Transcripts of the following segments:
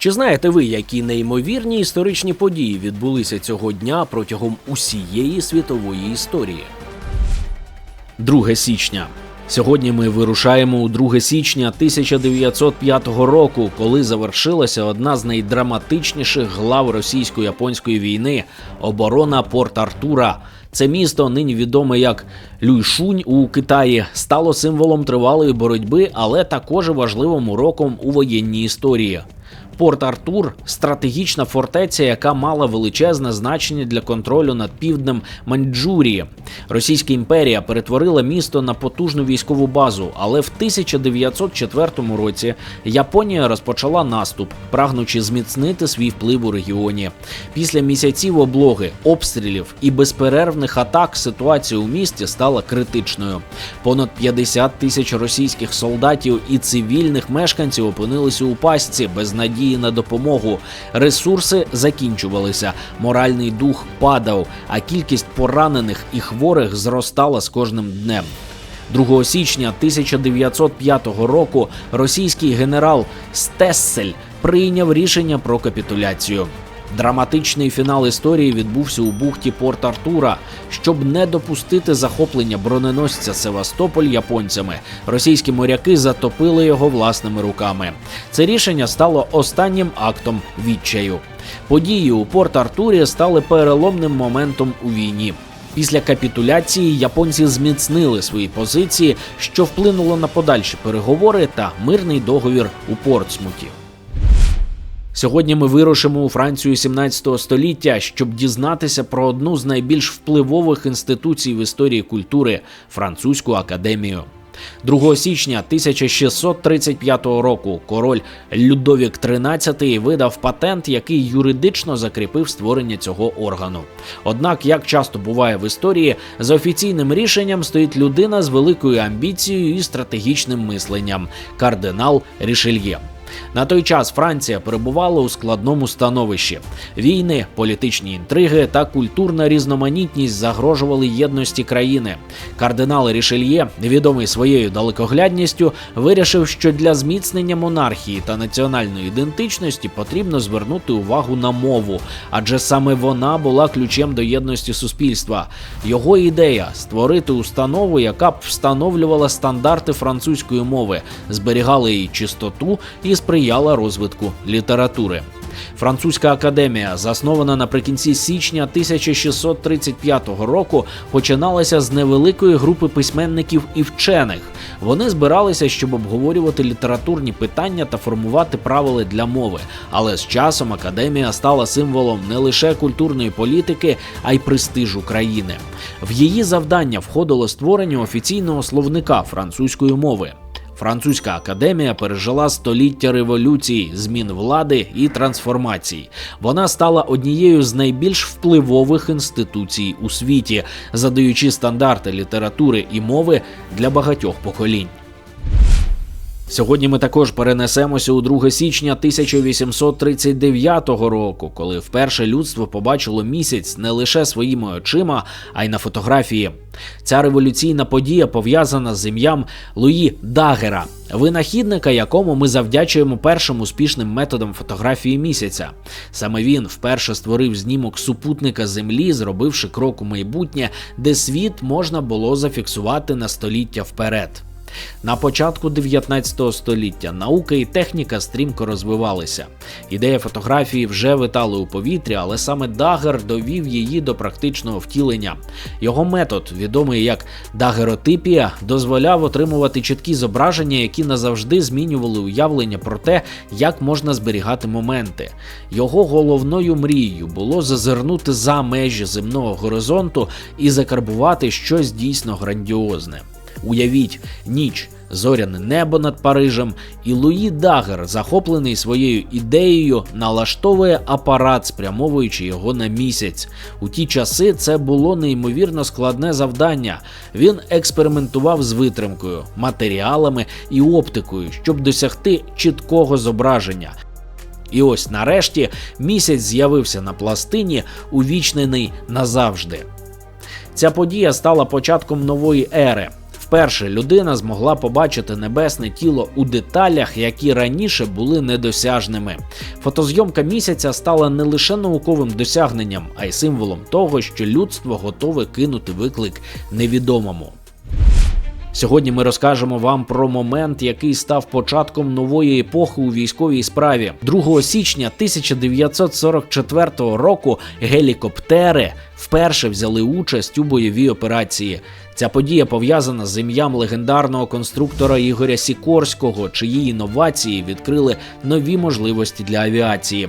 Чи знаєте ви, які неймовірні історичні події відбулися цього дня протягом усієї світової історії? 2 січня. Сьогодні ми вирушаємо у 2 січня 1905 року, коли завершилася одна з найдраматичніших глав російсько-японської війни оборона Порт Артура. Це місто, нині відоме як Люйшунь у Китаї, стало символом тривалої боротьби, але також важливим уроком у воєнній історії. Порт Артур стратегічна фортеця, яка мала величезне значення для контролю над півднем Маньчжурії. Російська імперія перетворила місто на потужну військову базу, але в 1904 році Японія розпочала наступ, прагнучи зміцнити свій вплив у регіоні. Після місяців облоги, обстрілів і безперервних атак ситуація у місті стала критичною. Понад 50 тисяч російських солдатів і цивільних мешканців опинилися у пастці без надії на допомогу. Ресурси закінчувалися, моральний дух падав, а кількість поранених і хворих зростала з кожним днем. 2 січня 1905 року російський генерал Стессель прийняв рішення про капітуляцію. Драматичний фінал історії відбувся у бухті Порт Артура. Щоб не допустити захоплення броненосця Севастополь японцями, російські моряки затопили його власними руками. Це рішення стало останнім актом відчаю. Події у Порт Артурі стали переломним моментом у війні. Після капітуляції японці зміцнили свої позиції, що вплинуло на подальші переговори та мирний договір у Портсмуті. Сьогодні ми вирушимо у Францію 17 століття, щоб дізнатися про одну з найбільш впливових інституцій в історії культури французьку академію. 2 січня 1635 року король Людовік XIII видав патент, який юридично закріпив створення цього органу. Однак, як часто буває в історії, за офіційним рішенням стоїть людина з великою амбіцією і стратегічним мисленням кардинал Рішельє. На той час Франція перебувала у складному становищі. Війни, політичні інтриги та культурна різноманітність загрожували єдності країни. Кардинал Рішельє, відомий своєю далекоглядністю, вирішив, що для зміцнення монархії та національної ідентичності потрібно звернути увагу на мову, адже саме вона була ключем до єдності суспільства. Його ідея створити установу, яка б встановлювала стандарти французької мови, зберігала її чистоту і сприяла розвитку літератури. Французька академія, заснована наприкінці січня 1635 року, починалася з невеликої групи письменників і вчених. Вони збиралися, щоб обговорювати літературні питання та формувати правила для мови. Але з часом академія стала символом не лише культурної політики, а й престижу країни. В її завдання входило створення офіційного словника французької мови. Французька академія пережила століття революцій, змін влади і трансформацій. Вона стала однією з найбільш впливових інституцій у світі, задаючи стандарти літератури і мови для багатьох поколінь. Сьогодні ми також перенесемося у 2 січня 1839 року, коли вперше людство побачило місяць не лише своїми очима, а й на фотографії. Ця революційна подія пов'язана з ім'ям Луї Дагера, винахідника, якому ми завдячуємо першим успішним методом фотографії місяця. Саме він вперше створив знімок супутника Землі, зробивши крок у майбутнє, де світ можна було зафіксувати на століття вперед. На початку 19 століття наука і техніка стрімко розвивалися. Ідея фотографії вже витали у повітрі, але саме Дагер довів її до практичного втілення. Його метод, відомий як дагеротипія, дозволяв отримувати чіткі зображення, які назавжди змінювали уявлення про те, як можна зберігати моменти. Його головною мрією було зазирнути за межі земного горизонту і закарбувати щось дійсно грандіозне. Уявіть ніч, зоряне небо над Парижем, і Луї Дагер, захоплений своєю ідеєю, налаштовує апарат, спрямовуючи його на місяць. У ті часи це було неймовірно складне завдання. Він експериментував з витримкою, матеріалами і оптикою, щоб досягти чіткого зображення. І ось нарешті місяць з'явився на пластині, увічнений назавжди. Ця подія стала початком нової ери. Вперше людина змогла побачити небесне тіло у деталях, які раніше були недосяжними. Фотозйомка місяця стала не лише науковим досягненням, а й символом того, що людство готове кинути виклик невідомому. Сьогодні ми розкажемо вам про момент, який став початком нової епохи у військовій справі. 2 січня 1944 року гелікоптери вперше взяли участь у бойовій операції. Ця подія пов'язана з ім'ям легендарного конструктора Ігоря Сікорського, чиї інновації відкрили нові можливості для авіації.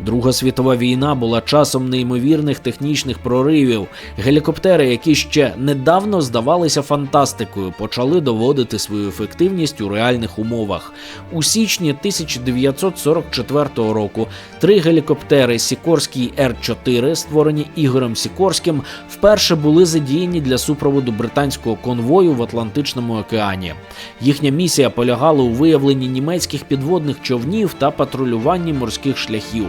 Друга світова війна була часом неймовірних технічних проривів. Гелікоптери, які ще недавно здавалися фантастикою, почали доводити свою ефективність у реальних умовах. У січні 1944 року три гелікоптери Сікорський Р-4, створені Ігорем Сікорським, вперше були задіяні для супроводу британського конвою в Атлантичному океані. Їхня місія полягала у виявленні німецьких підводних човнів та патрулюванні морських шляхів.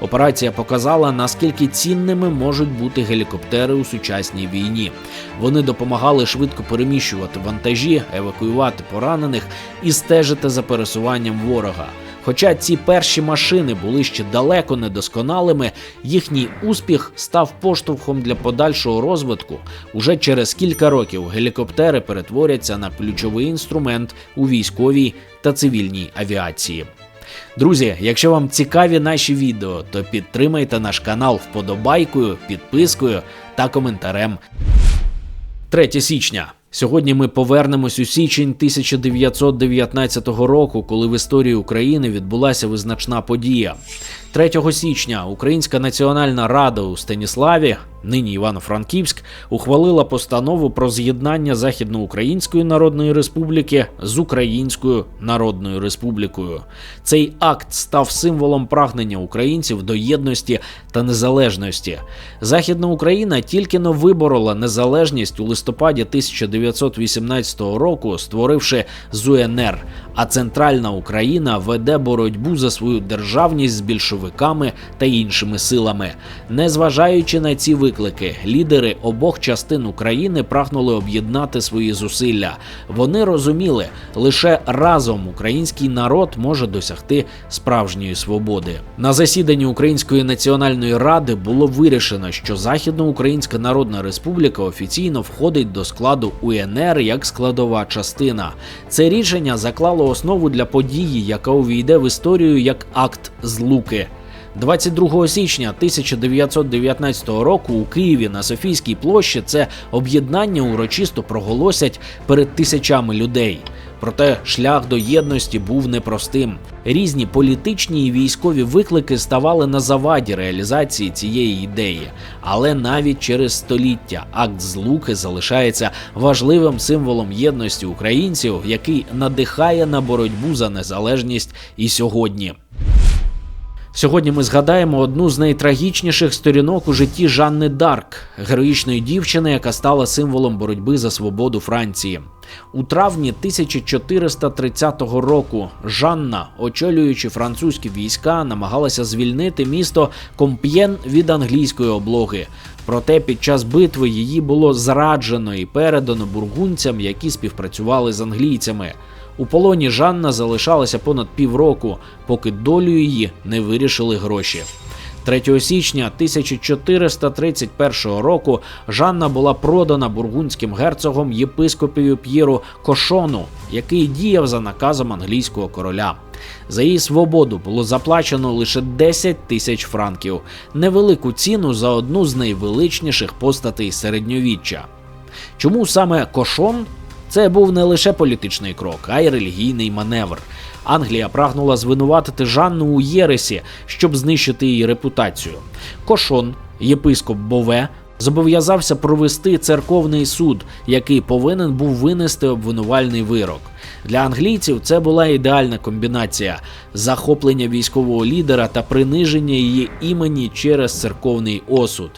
Операція показала, наскільки цінними можуть бути гелікоптери у сучасній війні. Вони допомагали швидко переміщувати вантажі, евакуювати поранених і стежити за пересуванням ворога. Хоча ці перші машини були ще далеко недосконалими, їхній успіх став поштовхом для подальшого розвитку. Уже через кілька років гелікоптери перетворяться на ключовий інструмент у військовій та цивільній авіації. Друзі, якщо вам цікаві наші відео, то підтримайте наш канал вподобайкою, підпискою та коментарем. 3 січня. Сьогодні ми повернемось у січень 1919 року, коли в історії України відбулася визначна подія. 3 січня Українська національна рада у Станіславі, нині Івано-Франківськ, ухвалила постанову про з'єднання Західноукраїнської Народної Республіки з Українською Народною Республікою. Цей акт став символом прагнення українців до єдності та незалежності. Західна Україна тільки но виборола незалежність у листопаді 1918 року, створивши ЗУНР. А центральна Україна веде боротьбу за свою державність з більшовиками та іншими силами. Незважаючи на ці виклики, лідери обох частин України прагнули об'єднати свої зусилля. Вони розуміли, лише разом український народ може досягти справжньої свободи. На засіданні Української національної ради було вирішено, що Західноукраїнська Народна Республіка офіційно входить до складу УНР як складова частина. Це рішення заклало основу для події, яка увійде в історію як акт злуки. 22 січня 1919 року у Києві на Софійській площі це об'єднання урочисто проголосять перед тисячами людей. Проте шлях до єдності був непростим. Різні політичні і військові виклики ставали на заваді реалізації цієї ідеї. Але навіть через століття акт злуки залишається важливим символом єдності українців, який надихає на боротьбу за незалежність і сьогодні. Сьогодні ми згадаємо одну з найтрагічніших сторінок у житті Жанни Дарк, героїчної дівчини, яка стала символом боротьби за свободу Франції. У травні 1430 року Жанна, очолюючи французькі війська, намагалася звільнити місто Комп'єн від англійської облоги. Проте під час битви її було зраджено і передано бургунцям, які співпрацювали з англійцями. У полоні Жанна залишалася понад півроку, поки долю її не вирішили гроші. 3 січня 1431 року Жанна була продана бургундським герцогом єпископію П'єру Кошону, який діяв за наказом англійського короля. За її свободу було заплачено лише 10 тисяч франків, невелику ціну за одну з найвеличніших постатей середньовіччя. Чому саме Кошон це був не лише політичний крок, а й релігійний маневр. Англія прагнула звинуватити Жанну у Єресі, щоб знищити її репутацію. Кошон, єпископ Бове, зобов'язався провести церковний суд, який повинен був винести обвинувальний вирок. Для англійців це була ідеальна комбінація захоплення військового лідера та приниження її імені через церковний осуд.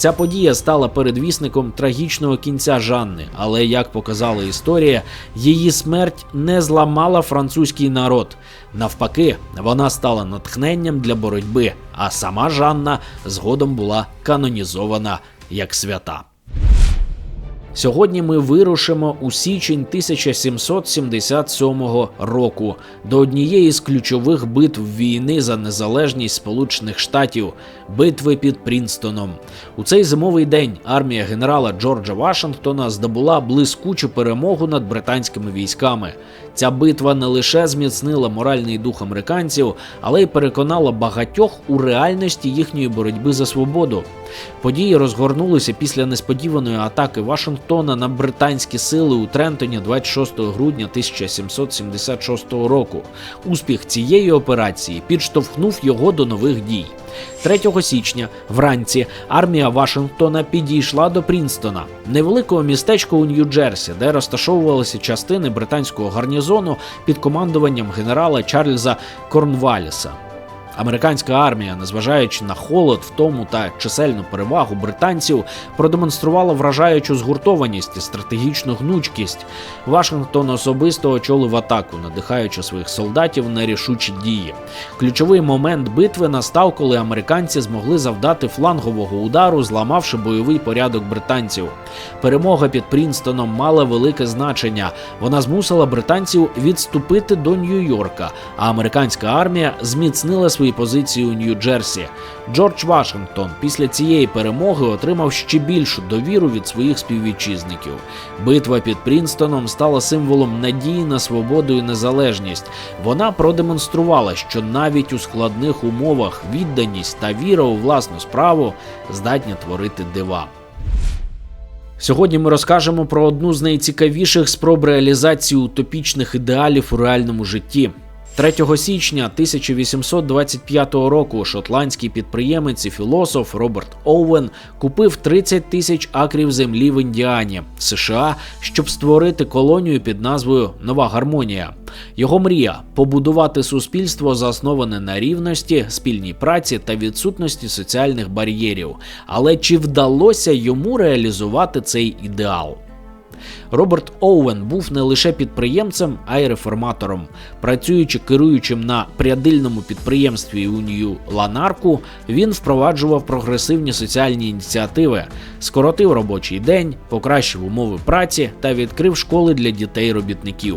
Ця подія стала передвісником трагічного кінця Жанни, але як показала історія, її смерть не зламала французький народ. Навпаки, вона стала натхненням для боротьби, а сама Жанна згодом була канонізована як свята. Сьогодні ми вирушимо у січень 1777 року до однієї з ключових битв війни за незалежність Сполучених Штатів битви під Прінстоном. У цей зимовий день армія генерала Джорджа Вашингтона здобула блискучу перемогу над британськими військами. Ця битва не лише зміцнила моральний дух американців, але й переконала багатьох у реальності їхньої боротьби за свободу. Події розгорнулися після несподіваної атаки Вашингтона на британські сили у Трентоні 26 грудня 1776 року. Успіх цієї операції підштовхнув його до нових дій. 3 січня вранці армія Вашингтона підійшла до Прінстона, невеликого містечка у Нью-Джерсі, де розташовувалися частини британського гарнізону під командуванням генерала Чарльза Корнваліса. Американська армія, незважаючи на холод, втому та чисельну перевагу британців, продемонструвала вражаючу згуртованість і стратегічну гнучкість. Вашингтон особисто очолив атаку, надихаючи своїх солдатів на рішучі дії. Ключовий момент битви настав, коли американці змогли завдати флангового удару, зламавши бойовий порядок британців. Перемога під Прінстоном мала велике значення. Вона змусила британців відступити до Нью-Йорка, а американська армія зміцнила свої позиції у Нью-Джерсі. Джордж Вашингтон після цієї перемоги отримав ще більшу довіру від своїх співвітчизників. Битва під Прінстоном стала символом надії на свободу і незалежність. Вона продемонструвала, що навіть у складних умовах відданість та віра у власну справу здатні творити дива. Сьогодні ми розкажемо про одну з найцікавіших спроб реалізації утопічних ідеалів у реальному житті. 3 січня 1825 року шотландський підприємець і філософ Роберт Оуен купив 30 тисяч акрів землі в Індіані, США, щоб створити колонію під назвою Нова Гармонія. Його мрія побудувати суспільство, засноване на рівності, спільній праці та відсутності соціальних бар'єрів. Але чи вдалося йому реалізувати цей ідеал? Роберт Оуен був не лише підприємцем, а й реформатором. Працюючи керуючим на прядильному підприємстві у Нью Ланарку, він впроваджував прогресивні соціальні ініціативи, скоротив робочий день, покращив умови праці та відкрив школи для дітей-робітників.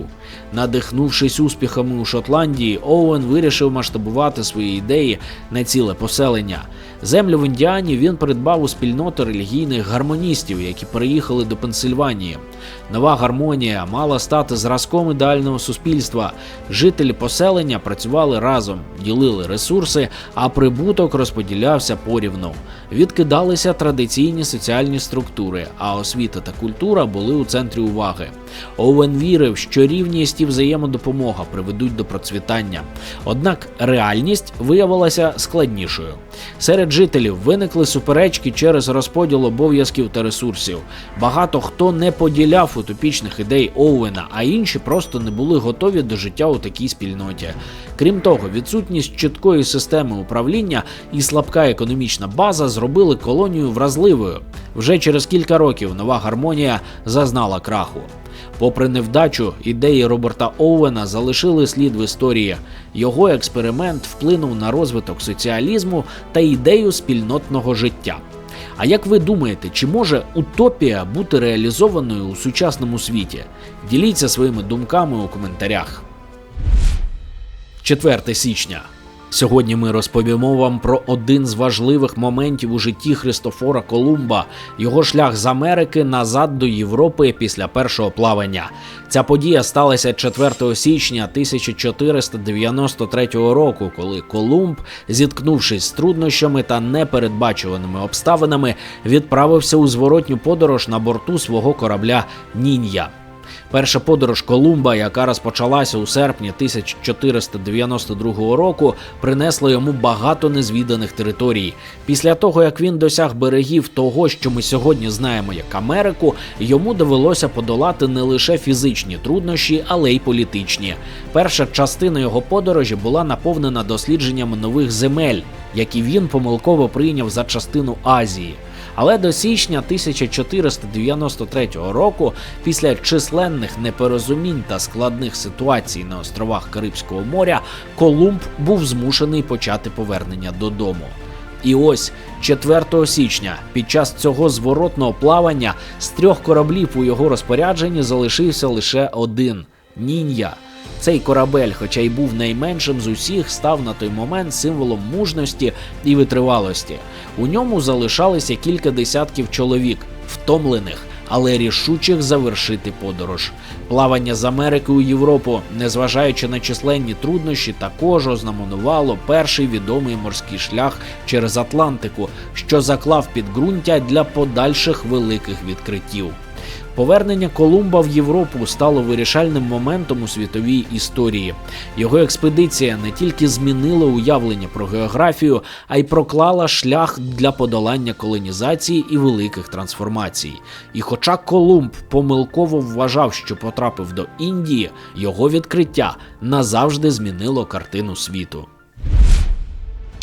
Надихнувшись успіхами у Шотландії, Оуен вирішив масштабувати свої ідеї на ціле поселення. Землю в Індіані він придбав у спільноти релігійних гармоністів, які переїхали до Пенсильванії. Нова гармонія мала стати зразком ідеального суспільства. Жителі поселення працювали разом, ділили ресурси, а прибуток розподілявся порівну. Відкидалися традиційні соціальні структури, а освіта та культура були у центрі уваги. Овен вірив, що рівність і взаємодопомога приведуть до процвітання. Однак реальність виявилася складнішою. Серед жителів виникли суперечки через розподіл обов'язків та ресурсів. Багато хто не поділяв утопічних ідей Оуена, а інші просто не були готові до життя у такій спільноті. Крім того, відсутність чіткої системи управління і слабка економічна база зробили колонію вразливою. Вже через кілька років нова гармонія зазнала краху. Попри невдачу, ідеї Роберта Оуена залишили слід в історії. Його експеримент вплинув на розвиток соціалізму та ідею спільнотного життя. А як ви думаєте, чи може утопія бути реалізованою у сучасному світі? Діліться своїми думками у коментарях. 4 січня. Сьогодні ми розповімо вам про один з важливих моментів у житті Христофора Колумба, його шлях з Америки назад до Європи після першого плавання. Ця подія сталася 4 січня 1493 року, коли Колумб, зіткнувшись з труднощами та непередбачуваними обставинами, відправився у зворотню подорож на борту свого корабля Нін'я. Перша подорож Колумба, яка розпочалася у серпні 1492 року, принесла йому багато незвіданих територій. Після того, як він досяг берегів того, що ми сьогодні знаємо як Америку, йому довелося подолати не лише фізичні труднощі, але й політичні. Перша частина його подорожі була наповнена дослідженнями нових земель, які він помилково прийняв за частину Азії. Але до січня 1493 року, після численних непорозумінь та складних ситуацій на островах Карибського моря, Колумб був змушений почати повернення додому. І ось 4 січня під час цього зворотного плавання з трьох кораблів у його розпорядженні залишився лише один нінья. Цей корабель, хоча й був найменшим з усіх, став на той момент символом мужності і витривалості. У ньому залишалося кілька десятків чоловік, втомлених, але рішучих завершити подорож. Плавання з Америки у Європу, незважаючи на численні труднощі, також ознаменувало перший відомий морський шлях через Атлантику, що заклав підґрунтя для подальших великих відкриттів. Повернення Колумба в Європу стало вирішальним моментом у світовій історії. Його експедиція не тільки змінила уявлення про географію, а й проклала шлях для подолання колонізації і великих трансформацій. І хоча Колумб помилково вважав, що потрапив до Індії, його відкриття назавжди змінило картину світу.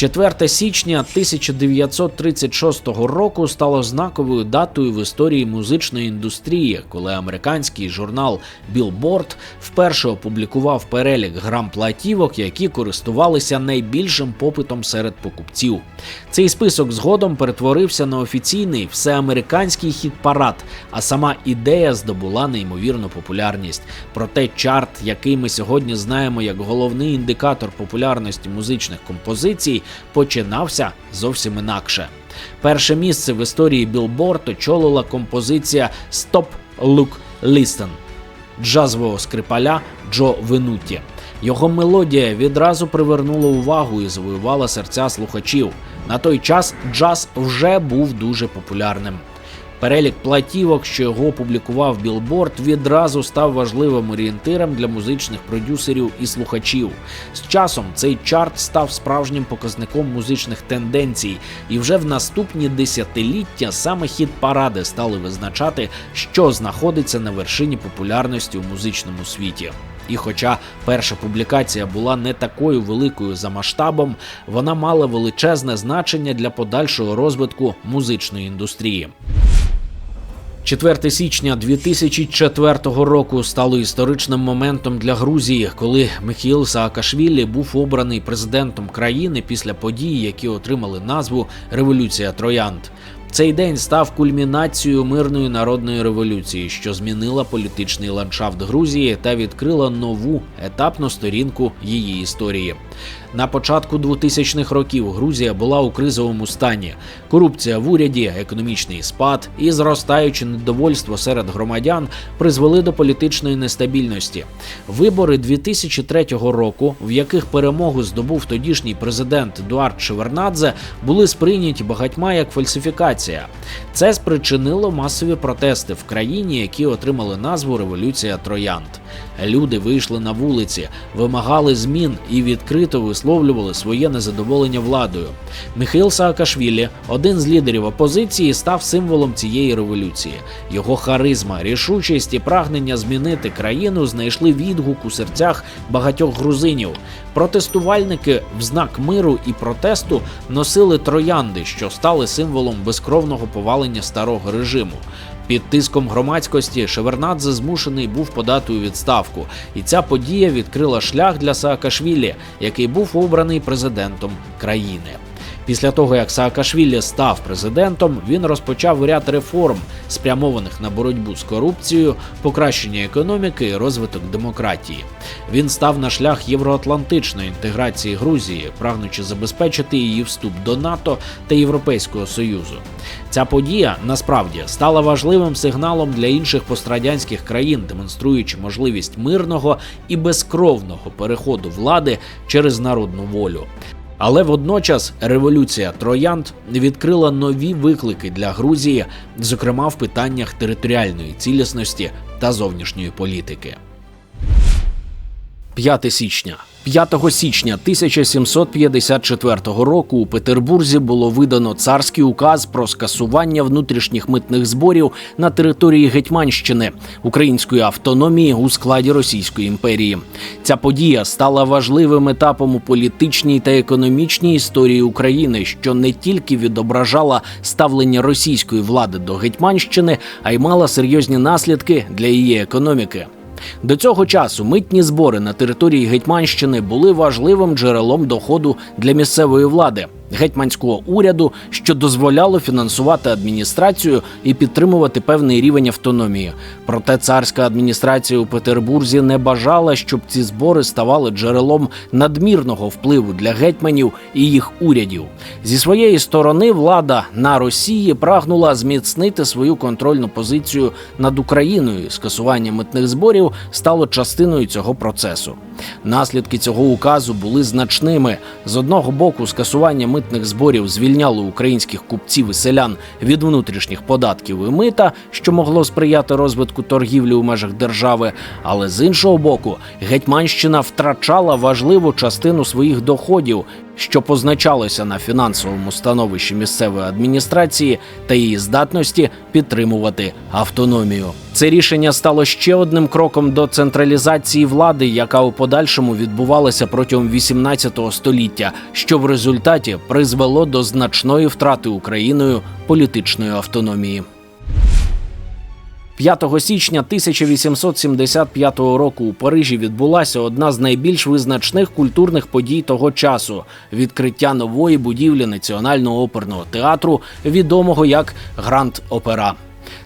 4 січня 1936 року стало знаковою датою в історії музичної індустрії, коли американський журнал Billboard вперше опублікував перелік грам платівок, які користувалися найбільшим попитом серед покупців. Цей список згодом перетворився на офіційний всеамериканський хіт-парад, а сама ідея здобула неймовірну популярність. Проте чарт, який ми сьогодні знаємо як головний індикатор популярності музичних композицій, починався зовсім інакше. Перше місце в історії Білборд очолила композиція Stop, Look, Listen джазового скрипаля Джо Венуті. Його мелодія відразу привернула увагу і завоювала серця слухачів. На той час джаз вже був дуже популярним. Перелік платівок, що його опублікував Білборд, відразу став важливим орієнтиром для музичних продюсерів і слухачів. З часом цей чарт став справжнім показником музичних тенденцій, і вже в наступні десятиліття саме хіт паради стали визначати, що знаходиться на вершині популярності у музичному світі. І хоча перша публікація була не такою великою за масштабом, вона мала величезне значення для подальшого розвитку музичної індустрії. 4 січня 2004 року стало історичним моментом для Грузії, коли Михаїл Саакашвілі був обраний президентом країни після подій, які отримали назву Революція Троянд. Цей день став кульмінацією мирної народної революції, що змінила політичний ландшафт Грузії та відкрила нову етапну сторінку її історії. На початку 2000-х років Грузія була у кризовому стані. Корупція в уряді, економічний спад і зростаюче недовольство серед громадян призвели до політичної нестабільності. Вибори 2003 року, в яких перемогу здобув тодішній президент Едуард Шевернадзе, були сприйняті багатьма як фальсифікація. Це спричинило масові протести в країні, які отримали назву Революція Троянд. Люди вийшли на вулиці, вимагали змін і відкрито висловлювали своє незадоволення владою. Михаїл Саакашвілі, один з лідерів опозиції, став символом цієї революції. Його харизма, рішучість і прагнення змінити країну знайшли відгук у серцях багатьох грузинів. Протестувальники в знак миру і протесту носили троянди, що стали символом безкровного повалення старого режиму. Під тиском громадськості Шевернадзе змушений був подати у відставку, і ця подія відкрила шлях для Саакашвілі, який був обраний президентом країни. Після того, як Саакашвілі став президентом, він розпочав ряд реформ, спрямованих на боротьбу з корупцією, покращення економіки і розвиток демократії. Він став на шлях євроатлантичної інтеграції Грузії, прагнучи забезпечити її вступ до НАТО та Європейського Союзу. Ця подія насправді стала важливим сигналом для інших пострадянських країн, демонструючи можливість мирного і безкровного переходу влади через народну волю. Але водночас революція троянд відкрила нові виклики для Грузії, зокрема в питаннях територіальної цілісності та зовнішньої політики. 5 січня 5 січня 1754 року у Петербурзі було видано царський указ про скасування внутрішніх митних зборів на території Гетьманщини української автономії у складі Російської імперії. Ця подія стала важливим етапом у політичній та економічній історії України, що не тільки відображала ставлення російської влади до Гетьманщини, а й мала серйозні наслідки для її економіки. До цього часу митні збори на території Гетьманщини були важливим джерелом доходу для місцевої влади. Гетьманського уряду, що дозволяло фінансувати адміністрацію і підтримувати певний рівень автономії. Проте царська адміністрація у Петербурзі не бажала, щоб ці збори ставали джерелом надмірного впливу для гетьманів і їх урядів. Зі своєї сторони влада на Росії прагнула зміцнити свою контрольну позицію над Україною. Скасування митних зборів стало частиною цього процесу. Наслідки цього указу були значними. З одного боку, скасування митних зборів звільняло українських купців і селян від внутрішніх податків і мита, що могло сприяти розвитку торгівлі у межах держави. Але з іншого боку, Гетьманщина втрачала важливу частину своїх доходів, що позначалося на фінансовому становищі місцевої адміністрації та її здатності підтримувати автономію. Це рішення стало ще одним кроком до централізації влади, яка у подальшому відбувалася протягом 18 століття, що в результаті призвело до значної втрати Україною політичної автономії. 5 січня 1875 року у Парижі відбулася одна з найбільш визначних культурних подій того часу відкриття нової будівлі національного оперного театру, відомого як Гранд Опера.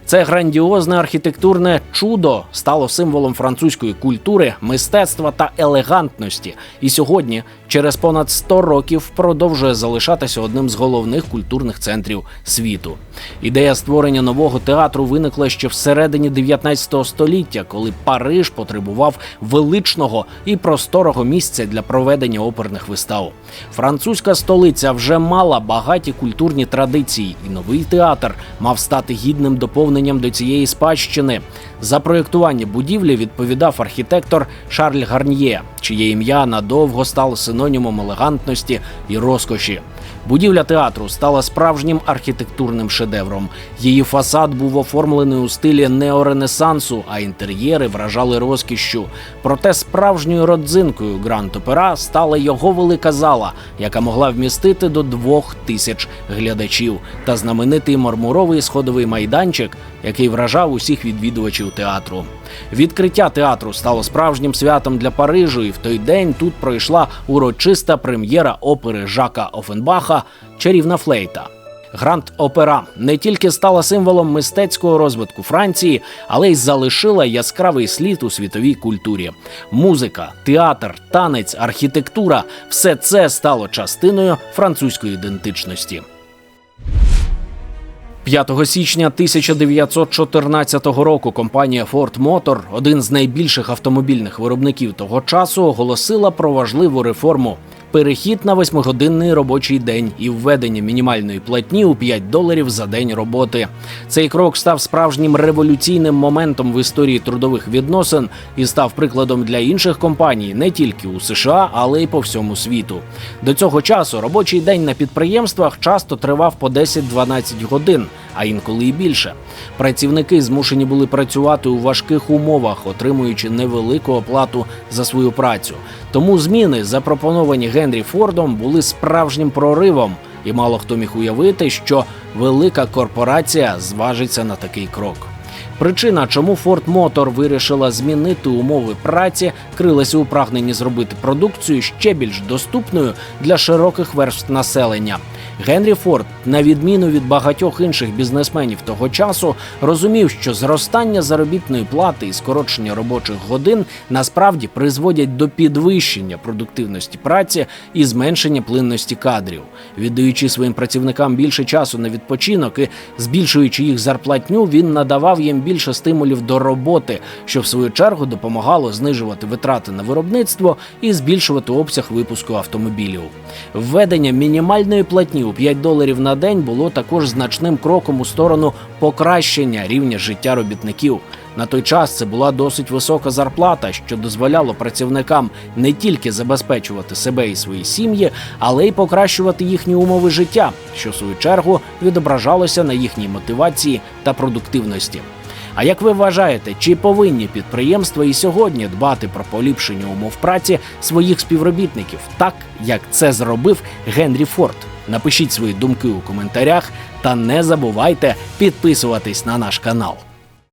Це грандіозне архітектурне чудо стало символом французької культури, мистецтва та елегантності. І сьогодні, через понад 100 років, продовжує залишатися одним з головних культурних центрів світу. Ідея створення нового театру виникла ще всередині 19 століття, коли Париж потребував величного і просторого місця для проведення оперних вистав. Французька столиця вже мала багаті культурні традиції, і новий театр мав стати гідним доповненням до цієї спадщини. За проєктування будівлі відповідав архітектор Шарль Гарньє, чиє ім'я надовго стало синонімом елегантності і розкоші. Будівля театру стала справжнім архітектурним шедевром. Її фасад був оформлений у стилі неоренесансу, а інтер'єри вражали розкішшю. Проте справжньою родзинкою Гранд Опера стала його велика зала, яка могла вмістити до двох тисяч глядачів, та знаменитий мармуровий сходовий майданчик, який вражав усіх відвідувачів театру. Відкриття театру стало справжнім святом для Парижу, і в той день тут пройшла урочиста прем'єра опери Жака Офенбаха Чарівна флейта. Гранд Опера не тільки стала символом мистецького розвитку Франції, але й залишила яскравий слід у світовій культурі. Музика, театр, танець, архітектура все це стало частиною французької ідентичності. 5 січня 1914 року компанія Ford Motor, один з найбільших автомобільних виробників того часу, оголосила про важливу реформу. Перехід на восьмигодинний робочий день і введення мінімальної платні у 5 доларів за день роботи. Цей крок став справжнім революційним моментом в історії трудових відносин і став прикладом для інших компаній не тільки у США, але й по всьому світу. До цього часу робочий день на підприємствах часто тривав по 10-12 годин а інколи і більше. Працівники змушені були працювати у важких умовах, отримуючи невелику оплату за свою працю. Тому зміни, запропоновані Генрі Фордом, були справжнім проривом, і мало хто міг уявити, що велика корпорація зважиться на такий крок. Причина, чому Ford Motor вирішила змінити умови праці, крилася у прагненні зробити продукцію ще більш доступною для широких верств населення. Генрі Форд, на відміну від багатьох інших бізнесменів того часу, розумів, що зростання заробітної плати і скорочення робочих годин насправді призводять до підвищення продуктивності праці і зменшення плинності кадрів, віддаючи своїм працівникам більше часу на відпочинок і збільшуючи їх зарплатню, він надавав їм більше стимулів до роботи, що в свою чергу допомагало знижувати витрати на виробництво і збільшувати обсяг випуску автомобілів. Введення мінімальної платні у 5 доларів на день було також значним кроком у сторону покращення рівня життя робітників. На той час це була досить висока зарплата, що дозволяло працівникам не тільки забезпечувати себе і свої сім'ї, але й покращувати їхні умови життя, що в свою чергу відображалося на їхній мотивації та продуктивності. А як ви вважаєте, чи повинні підприємства і сьогодні дбати про поліпшення умов праці своїх співробітників, так як це зробив Генрі Форд? Напишіть свої думки у коментарях та не забувайте підписуватись на наш канал.